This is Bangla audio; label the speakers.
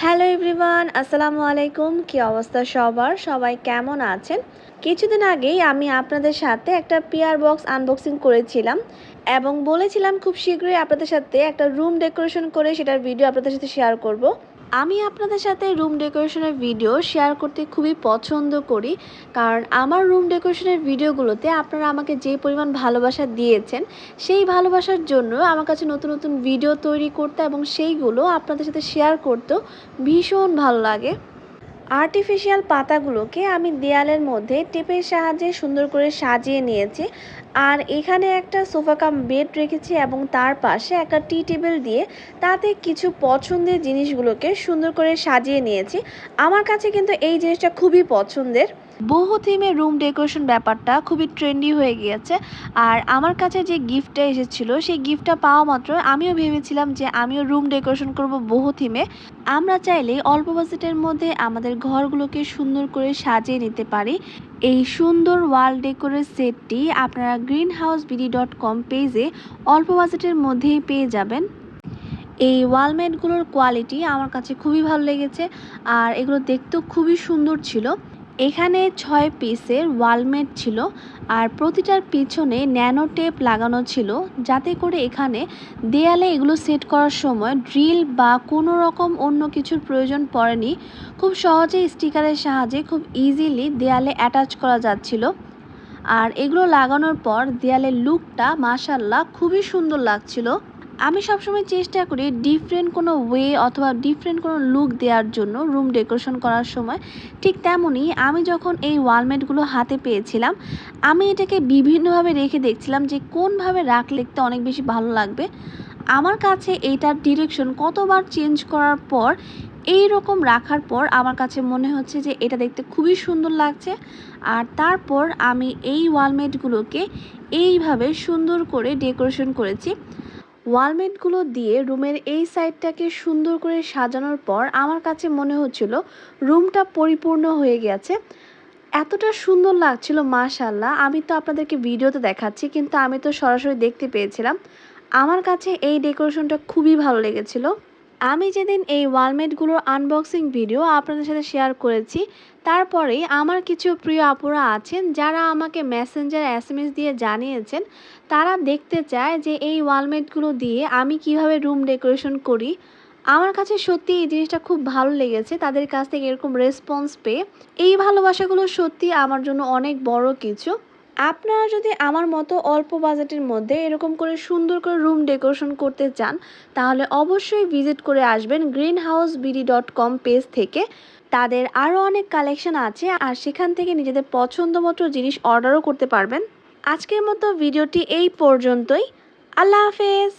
Speaker 1: হ্যালো এভরিওয়ান, আসসালামু আলাইকুম। কি অবস্থা সবার? সবাই কেমন আছেন? কিছুদিন আগেই আমি আপনাদের সাথে একটা পিয়ার বক্স আনবক্সিং করেছিলাম এবং বলেছিলাম খুব শীঘ্রই আপনাদের সাথে একটা রুম ডেকোরেশন করে সেটার ভিডিও আপনাদের সাথে শেয়ার করব। আমি আপনাদের সাথে রুম ডেকোরেশনের ভিডিও শেয়ার করতে খুবই পছন্দ করি। কারণ আমার রুম ডেকোরেশনের ভিডিওগুলোতে আপনারা আমাকে যে পরিমাণ ভালোবাসা দিয়েছেন, সেই ভালোবাসার জন্য আমার কাছে নতুন নতুন ভিডিও তৈরি করতে এবং সেইগুলো আপনাদের সাথে শেয়ার করতেও ভীষণ ভালো লাগে। আর্টিফিশিয়াল পাতাগুলোকে আমি দেয়ালের মধ্যে টেপের সাহায্যে সুন্দর করে সাজিয়ে নিয়েছি। আর এখানে একটা সোফা কাম বেড রেখেছি এবং তার পাশে একটা টি টেবিল দিয়ে তাতে কিছু পছন্দের জিনিসগুলোকে সুন্দর করে সাজিয়ে নিয়েছি। আমার কাছে কিন্তু এই জিনিসটা খুবই পছন্দের। বহু থিমে রুম ডেকোরেশন ব্যাপারটা খুবই ট্রেন্ডি হয়ে গিয়েছে। আর আমার কাছে যে গিফটটা এসেছিল, সেই গিফটটা পাওয়া মাত্র আমিও ভেবেছিলাম যে আমিও রুম ডেকোরেশন করব বহু থিমে। আমরা চাইলে অল্প বাজেটের মধ্যে আমাদের ঘরগুলোকে সুন্দর করে সাজিয়ে নিতে পারি। এই সুন্দর ওয়াল ডেকোরের সেটটি আপনারা green house BD dot com পেজে অল্প বাজেটের মধ্যেই পেয়ে যাবেন। এই ওয়ালমেটগুলোর কোয়ালিটি আমার কাছে খুবই ভালো লেগেছে, আর এগুলো দেখতেও খুবই সুন্দর ছিল। এখানে ছয় পিসের ওয়ালমেট ছিল আর প্রতিটার পিছনে ন্যানো টেপ লাগানো ছিল, যাতে করে এখানে দেয়ালে এগুলো সেট করার সময় ড্রিল বা কোনো রকম অন্য কিছুর প্রয়োজন পড়েনি। খুব সহজেই স্টিকারের সাহায্যে খুব ইজিলি দেয়ালে অ্যাটাচ করা যাচ্ছিল। আর এগুলো লাগানোর পর দেয়ালের লুকটা মাসাল্লাহ খুবই সুন্দর লাগছিল। আমি সবসময় চেষ্টা করি ডিফারেন্ট কোনো ওয়ে অথবা ডিফারেন্ট কোনো লুক দেওয়ার জন্য রুম ডেকোরেশন করার সময়। ঠিক তেমনই আমি যখন এই ওয়ালমেটগুলো হাতে পেয়েছিলাম, আমি এটাকে বিভিন্নভাবে রেখে দেখছিলাম যে কোনভাবে রাখলে দেখতে অনেক বেশি ভালো লাগবে। আমার কাছে এইটার ডিরেকশন কতবার চেঞ্জ করার পর এই রকম রাখার পর আমার কাছে মনে হচ্ছে যে এটা দেখতে খুবই সুন্দর লাগছে। আর তারপর আমি এই ওয়ালমেটগুলোকে এইভাবে সুন্দর করে ডেকোরেশন করেছি। ওয়ালমেটগুলো দিয়ে রুমের এই সাইডটাকে সুন্দর করে সাজানোর পর আমার কাছে মনে হচ্ছিল রুমটা পরিপূর্ণ হয়ে গেছে। এতটা সুন্দর লাগছিল মাশাল্লাহ আমি তো আপনাদেরকে ভিডিওতে দেখাচ্ছি, কিন্তু আমি তো সরাসরি দেখতে পেয়েছিলাম। আমার কাছে এই ডেকোরেশনটা খুবই ভালো লেগেছিল। আমি যেদিন এই ওয়ালমেটগুলোর আনবক্সিং ভিডিও আপনাদের সাথে শেয়ার করেছি, তারপরেই আমার কিছু প্রিয় আপুরা আছেন যারা আমাকে মেসেঞ্জার এস দিয়ে জানিয়েছেন, তারা দেখতে চায় যে এই ওয়ালমেটগুলো দিয়ে আমি কীভাবে রুম ডেকোরেশন করি। আমার কাছে সত্যি এই জিনিসটা খুব ভালো লেগেছে, তাদের কাছ থেকে এরকম রেসপন্স পেয়ে। এই ভালোবাসাগুলো সত্যি আমার জন্য অনেক বড় কিছু। আপনারা যদি আমার মতো অল্প বাজেটের মধ্যে এরকম করে সুন্দর করে রুম ডেকোরেশন করতে চান, তাহলে অবশ্যই ভিজিট করে আসবেন green house BD dot com page থেকে। তাদের আরও অনেক কালেকশন আছে আর সেখান থেকে নিজেদের পছন্দ মতো জিনিস অর্ডারও করতে পারবেন। আজকের মতো ভিডিওটি এই পর্যন্তই। আল্লাহ হাফেজ!